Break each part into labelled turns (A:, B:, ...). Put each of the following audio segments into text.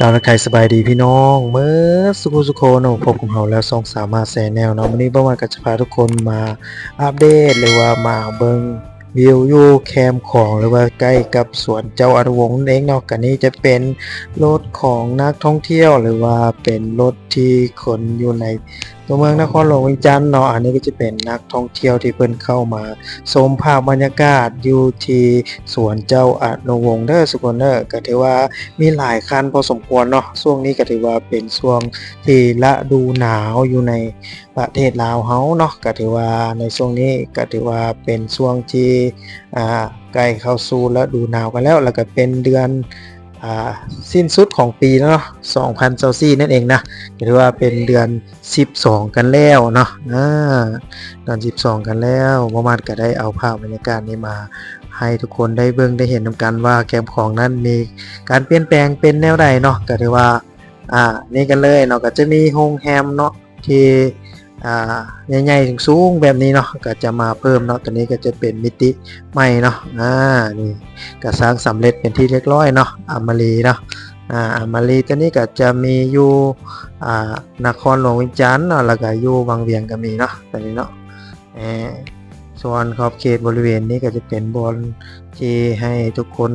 A: กาวนักไทยสบายดีพี่น้องเมื่อสุขุสุโคนพบกับเราแล้วสองสามารถแสนแนวเนาะวันนี้เมื่อวานก็จะพาทุกคนมาอัปเดตหรือว่ามาเบิงวิวอยู่แคมของหรือว่าใกล้กับสวนเจ้าอนุวงศ์เองเนาะกันนี้จะเป็นรถของนักท่องเที่ยวหรือว่าเป็นรถที่คนอยู่ใน ตัวเมืองนครหลวงวียงจันทน์เนาะอันนี้ก็จะเป็นนักท่องเที่ยวที่เพิ่นเข้ามาชมภาพบรรยากาศอยู่ที่สวนเจ้าอนุวงศ์เด้อสุกคนเด้อก็ถือว่ามีหลายคันพอสมควรเนาะช่วงนี้ก็ถือว่าเป็นช่วงที่ฤดูหนาวอยู่ในประเทศลาวเฮาเนาะก็ถือว่าในช่วงนี้ก็ถือว่าเป็นช่วงที่อ่าใกล้เข้าสู่ฤดูหนาวกันแล้วแล้วก็เป็นเดือน สิ้นสุดของปีแล้วเนาะ2024นั่นเองนะถือว่าเป็นเดือน 12 กันแล้วเนาะอ่าตอน 12 กันแล้วมื่อวานก็ได้เอาภาพบรรยากาศนี้มา ให้ทุกคนได้เบิ่งได้เห็นนำกันว่าแคมของนั้นมีการเปลี่ยนแปลงเป็นแนวใดเนาะก็ถือว่าอ่านี่กันเลยเนาะก็จะมีโรงแรมเนาะที่ อ่าใหญ่ๆสูงๆแบบนี้เนาะก็จะมาเพิ่มเนาะตัวนี้ก็จะเป็นมิติใหม่เนาะอ่านี่ก็สร้างสำเร็จเป็นที่เรียบร้อยเนาะอามารีเนาะอ่าอามารีตัวนี้ก็จะมีอยู่อ่านครหลวงวิจันทน์เนาะแล้วก็อยู่บางเวียงก็มีเนาะตัวนี้เนาะเอ่อส่วนขอบเขตบริเวณนี้ก็จะเป็นบอนที่ให้ทุกคน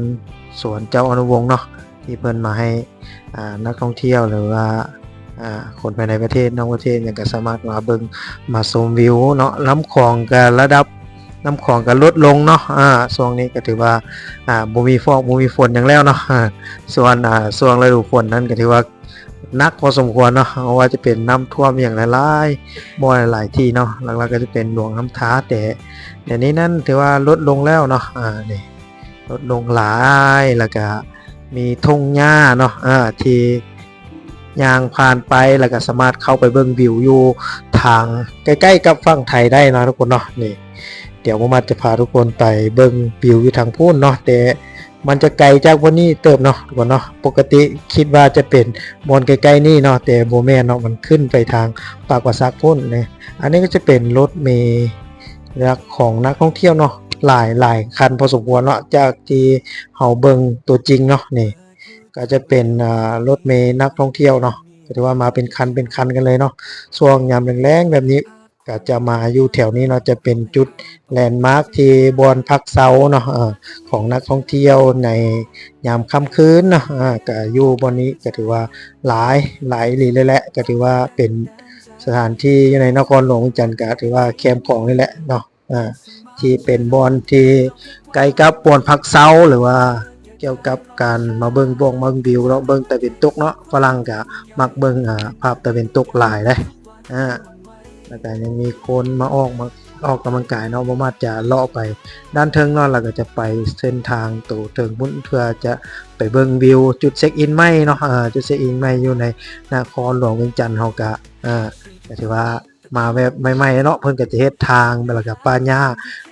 A: สวนเจ้าอนุวงศ์เนาะที่เพิ่นมาให้อ่านักท่องเที่ยวหรือว่า อ่าคนภายในประเทศนอกประเทศเนี่ยก็สามารถมาเบิงมาชมวิวเนาะน้ำคลองก็ระดับน้ำคลองก็ลดลงเนาะ อ่าช่วงนี้ก็ถือว่า อ่าบ่มีฟอกบ่มีฝนอย่างแล้วเนาะ อ่า ส่วน อ่าช่วงฤดูฝนนั้นก็ถือว่านักพอสมควรเนาะเพราะว่าจะเป็นน้ำท่วมอย่างหลายๆบ่อยหลายที่เนาะ หลักๆก็จะเป็นหลวงน้ำท้าแต่เดี๋ยวนี้นั่นถือว่าลดลงแล้วเนาะ อ่า นี่ ลดลงหลาย แล้วก็มีทุ่งหญ้าเนาะ อ่า ที่ ยางผ่านไปแล้วก็สามารถเข้าไปเบิ่งวิวอยู่ทางใกล้ๆกับฝั่งไทยได้นะทุกคนเนาะนี่เดี๋ยวผมมาจะพาทุกคนไปเบิ่งวิวอยู่ทางพูนเนาะแต่มันจะไกลจากวันนี้เติบเนาะทุกคนเนาะปกติคิดว่าจะเป็นบอนใกล้ๆนี่เนาะแต่โบแม่เนาะมันขึ้นไปทางปากกว่าซักพุ่นนะอันนี้ก็จะเป็นรถเมล์รักของนักท่องเที่ยวเนาะหลายหลายคันพอสมควรเนาะจากที่เฮาเบิงตัวจริงเนาะนี่ ก็จะเป็นรถเมล์นักท่องเที่ยวเนาะก็ถือว่ามาเป็นคันเป็นคันกันเลยเนาะช่วงยามแรงๆแบบนี้ก็จะมาอยู่แถวนี้เนาะจะเป็นจุดแลนด์มาร์คที่บอนพักเซาเนาะของนักท่องเที่ยวในยามค่ำคืนเนาะก็อยู่บนนี้ก็ถือว่าหลายหลายอีหลีเลยแหละก็ถือว่าเป็นสถานที่ในนครหลวงจันทร์ก็ถือว่าแคมป์ของนี่แหละเนาะที่เป็นบอนที่ใกล้กับบอนพักเซาหรือว่า เกี่ยวกับการมาเบิ่งบงเบิ่งวิวเนาะเบิ่งตะวันตกเนาะฝรั่งก็มักเบิ่งอ่าภาพตะวันตกหลายเลยอ่าแล้วก็ยังมีคนมาออกมาออกกำลังกายเนาะบ่มาจะเลาะไป ด้านเทิงเนาะแล้วก็จะไปเส้นทางตู่เทิงพุ่นเพื่อจะไปเบิ่งวิว จุดเช็คอินใหม่เนาะอ่าจุดเช็คอินใหม่อยู่ในนครหลวงเวียงจันทร์เฮาก็อ่าก็ถือว่า มาแบบใหม่ๆเนาะเพิ่นก็จะเฮ็ดทางแล้วก็ป้าย่า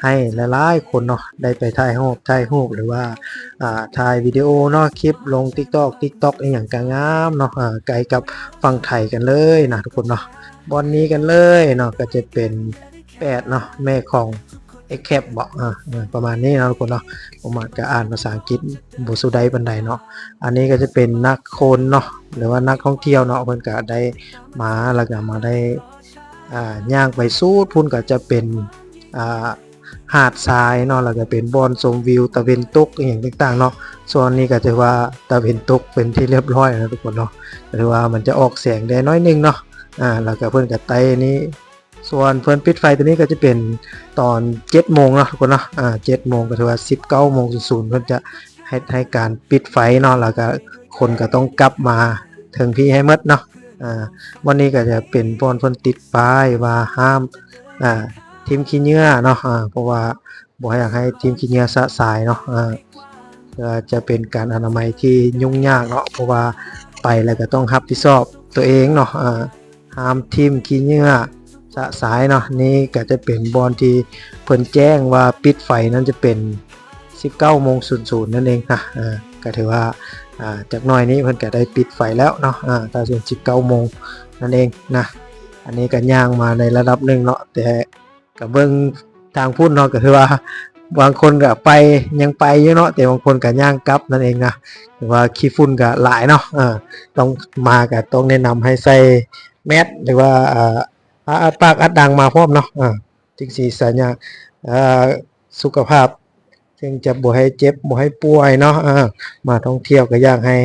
A: ให้หลายๆคนเนาะได้ไปถ่ายรูปถ่ายรูปหรือว่าอ่าถ่ายวิดีโอเนาะคลิปลง TikTok TikTok อีหยังก็งามเนาะอ่าไกลกับฝั่งไทยกันเลยนะทุกคนเนาะบอนนี้กันเลยเนาะก็จะเป็นแปดเนาะแม่ของ e c a p บอกอ่าประมาณนี้นะทุกคนเนาะผมอาจจะอ่านภาษาอังกฤษบ่สุดใดปานใดเนาะอันนี้ก็จะเป็นนักคนเนาะหรือว่านักท่องเที่ยวเนาะเพิ่นก็ได้มาแล้วก็มาได้ ย่างไปสู้พุ่นก็จะเป็นหาดทรายเนาะแล้วก็เป็นบอนชมวิวตะเวนตกอย่างต่างๆเนาะส่วนนี้ก็จะว่าตะเวนตกเป็นที่เรียบร้อยแล้วทุกคนเนาะก็ถือว่ามันจะออกแสงแดดน้อยนึงเนาะอ่าแล้วก็เพิ่อนก็ไตนี้ ส่วนเพิ่อนปิดไฟตัวนี้ก็จะเป็นตอน7โมงเนาะทุกคนเนาะอ่า7โมงก็ถือว่า19โมง00เพิ่อนจะให้ให้การปิดไฟเนาะแล้วก็คนก็ต้องกลับมาถึงพี่ให้มดเนาะ อ่าวันนี้ก็จะเป็นบอนเพิ่นติดป้ายว่าห้ามอ่าทีมขี้เหงื่อเนาะอ่าเพราะว่าบ่อยากให้ทีมขี้เหงื่อสะสายเนาะอ่าจะเป็นการอนามัยที่ยุ่งยากเนาะเพราะว่าไปแล้วก็ต้องรับผิดชอบตัวเองเนาะอ่าห้ามทีมขี้เหงื่อสะสายเนาะนี่ก็จะเป็นบอลที่เพิ่นแจ้งว่าปิดไฟนั้นจะเป็น 19โมง00นั่นเองนะอ่าก็ถือว่าอ่าจากน้อยนี้เพิ่นก็ได้ปิดไฟแล้วเนาะอ่าถ้าส่วน19โมงนั่นเองนะอันนี้ก็ย่างมาในระดับหนึ่งเนาะแต่ก็เบิ่งทางพุ่นเนาะก็คือว่าบางคนก็ไปยังไปอยู่เนาะแต่บางคนก็ย่างกลับนั่นเองนะแต่ว่าขี้ฝุ่นก็หลายเนาะเออต้องมาก็ต้องแนะนำให้ใส่แมสหรือว่าอ่าอัดปากอัดดังมาพร้อมเนาะอ่าจึงสีสัญญาสุขภาพ จึงจะบ่ให้เจ็บบ่ให้ป่วยเนาะมาท่องเที่ยวก็อยากให้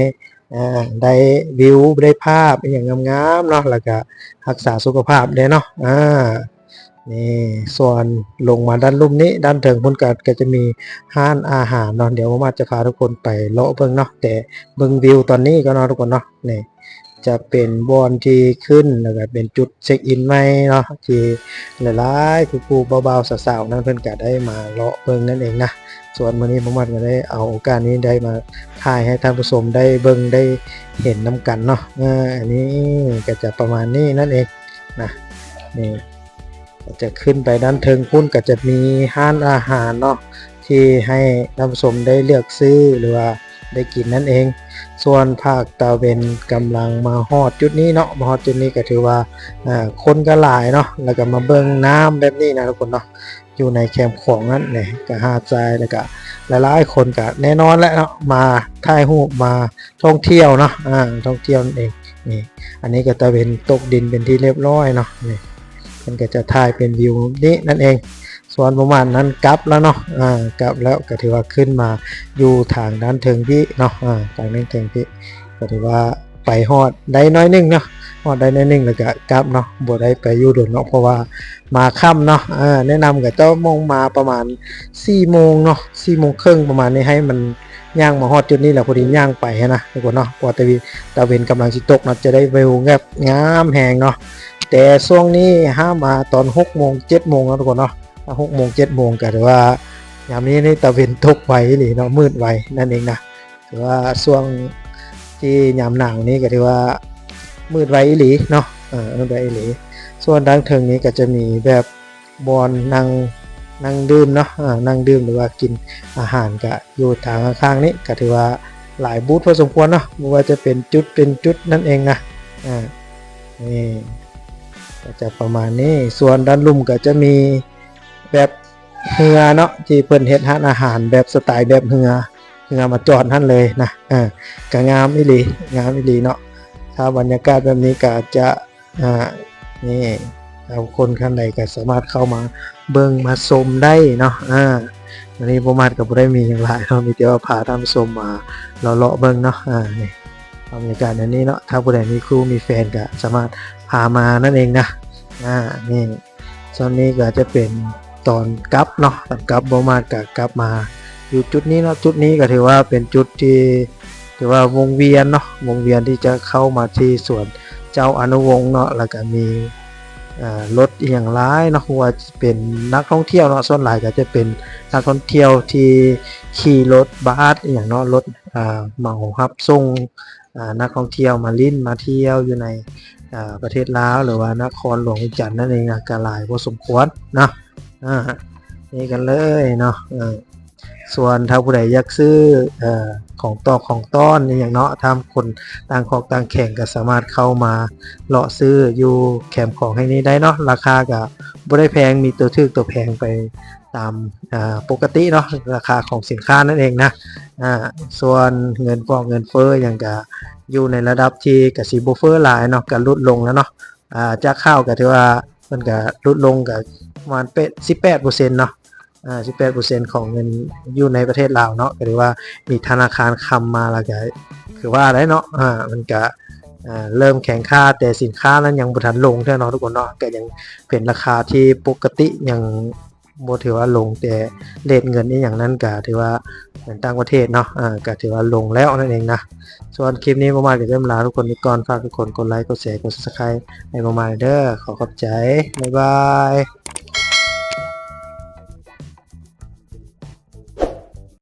A: ได้วิวได้ภาพอย่างงามๆเนาะแล้วก็รักษาสุขภาพเด้เนาะอ่านี่ส่วนลงมาด้านลุ่มนี้ ด้านเถิงพุ่นกัดก็จะมีห้านอาหารเนาะเดี๋ยวมาจะพาทุกคนไปเลาะเบิ่งเนาะแต่เบิ่งวิวตอนนี้ก็เนาะทุกคนเนาะนี่ จะเป็นบอนที่ขึ้นแล้วก็เป็นจุดเช็คอินใหมเนาะที่หลายๆผู้ๆเบาๆสาวๆนั้นเพิ่อนก็ได้มาเลาะเบิ่งนั่นเองนะส่วนมื้อนี้ผมมันก็ได้เอาโอกาสนี้ได้มาถ่ายให้ท่านผู้ชมได้เบิ่งได้เห็นนํกันเนาะอันนี้ก็จะประมาณนี้นั่นเองนะนี่ก็จะขึ้นไปด้านเทิงพุ่นก็จะมีห้านอาหารเนาะที่ให้ท่านผู้ชมได้เลือกซื้อหรือว่า ได้กินนั่นเอง ส่วนภาคตะเวนกำลังมาฮอดจุดนี้เนาะมาฮอดจุดนี้ก็ถือว่าคนก็หลายเนาะแล้วก็มาเบิ่งน้ำแบบนี้นะทุกคนเนาะอยู่ในแคมป์ของนั่นเนี่ยก็หาดทรายแล้วก็หลายๆคนก็แน่นอนแหล้วเนาะมาถ่ายรูปมาท่องเที่ยวเนาะอ่าท่องเที่ยวนั่นเองนี่อันนี้ก็ตะเวนตกดินเป็นที่เรียบร้อยเนาะนี่มันก็จะถ่ายเป็นวิวนี้นั่นเอง ส่วนประมาณนั้นกลับแล้วเนาะอ่ากลับแล้วก็ถือว่าขึ้นมาอยู่ทางด้านเทิงพี่เนาะอ่าทางด้นเทิงพี่ก็ถือว่าไปฮอดได้น้อยนึงเนาะฮอดได้น้อยนึงแล้วก็กลับเนาะบ่ได้ไปอยู่โดนเนาะเพราะว่ามาค่ำเนาะอ่าแนะนำกับเจ้ามงมาประมาณ4โมงเนาะ4โมงครึ่งประมาณนี้ให้มันย่างมาฮอดจุดนี้แหละพอดีย่างไปนะทุกคนเนาะเพอตะวีตะเวนกำลังสิตกเนาะจะได้วิวแบบงามแหงเนาะแต่ช่วงนี้ห้ามมาตอน6โมง7โมงแล้วทุกคนเนาะ ถ้า6โมง7โมงก็ถือว่ายามนี้นี่ตะเวนตกไวหรือเนาะมืดไวนั่นเองนะถือว่าช่วงที่ยามหนาวนี้ก็ถือว่ามืดไวอีหลีเนาะเออมืดไวอีหลีส่วนด้านเทิงนี้ก็จะมีแบบบอนนั่งนั่งดื่มเนาะอ่านั่งดื่มหรือว่ากินอาหารก็อยู่ทางข้างๆนี้ก็ถือว่าหลายบูธพอสมควรเนาะไม่ว่าจะเป็นจุดเป็นจุดนั่นเองนะอ่านี่ก็จะประมาณนี้ส่วนด้านลุ่มก็จะมี แบบเรือเนาะที่เพิ่นเฮ็ดร้านอาหารแบบสไตล์แบบเรือเรือมาจอดท่านเลยนะอ่าก็งามอีหลีงามอีหลีเนาะถ้าบรรยากาศแบบนี้ก็จะอ่านี่เอาคนข้างในก็สามารถเข้ามาเบิ่งมาชมได้เนาะอ่าอันนี้ประมาณก็บ่ได้มีอย่างหลายเนาะมีแต่ว่าพาท่านผู้ชมมาเลาะๆเบิ่งเนาะอ่านี่บรรยากาศอันนี้เนาะถ้าผู้ใดมีครูมีแฟนก็สามารถพามานั่นเองนะอ่านี่ส่วนนี้ก็จะเป็น ตอนกลับเนาะตอนกลับบมากับกลับมา อยู่จุดนี้เนาะจุดนี้ก็ถือว่าเป็นจุดที่ถือว่าวงเวียนเนาะวงเวียนที่จะเข้ามาที่สวนเจ้าอนุวงศ์เนาะแล้วก็มีรถอหย่างร้ายเนาะว่าเป็นนักท่องเที่ยวเนาะส่วนหลายก็จะเป็นนักท่องเที่ยวที่ขี่รถบัสอย่างเนาะรถเหมาครับส่งนักท่องเที่ยวมาลิ้นมาเที่ยวอยู่ในประเทศลาวหรือว่านครหลวงวิจันทร์นั่นเองนะก็หลายพอสมควรเนาะ อ่านี่กันเลยเนาะส่วนถ้าผู้ใดอยากซื้ออของตอกของต้อนนี่อย่างเนาะทำคนต่างของต่างแข่งก็สามารถเข้ามาเลาะซื้ออยู่แคมของให้นี้ได้เนาะราคาก็บ่ได้แพงมีตัวถึกตัวแพงไปตามปกติเนาะราคาของสินค้านั่นเองนะส่วนเงินฟอกเงินเฟ้ออย่างก็อยู่ในระดับที่กสิบเฟอร์หลายเนาะก็ลดลงแล้วเนาะจากข้าวก็ถือว่ามันก็ลดลงก็ ประมาณเป็ด18%เนาะอ่า18%ของเงินอยู่ในประเทศลาวเนาะก็ถือว่ามีธนาคารคำมาแล้วก็คือว่าได้เนาะอ่ามันก็อ่าเริ่มแข็งค่าแต่สินค้านั้นยังบ่ทันลงเท่าเนาะทุกคนเนาะก็ยังเป็นราคาที่ปกติยังบ่ถือว่าลงแต่เรทเงินนี่อย่างนั้นก็ถือว่าเหมือนต่างประเทศเนาะอ่าก็ถือว่าลงแล้วนั่นเองนะส่วนคลิปนี้ประมาณก็จะลาทุกคนไปก่อนฝากทุกคนกดไลค์กดแชร์กด subscribe ให้ประมาณเด้อขอขอบใจบ๊ายบาย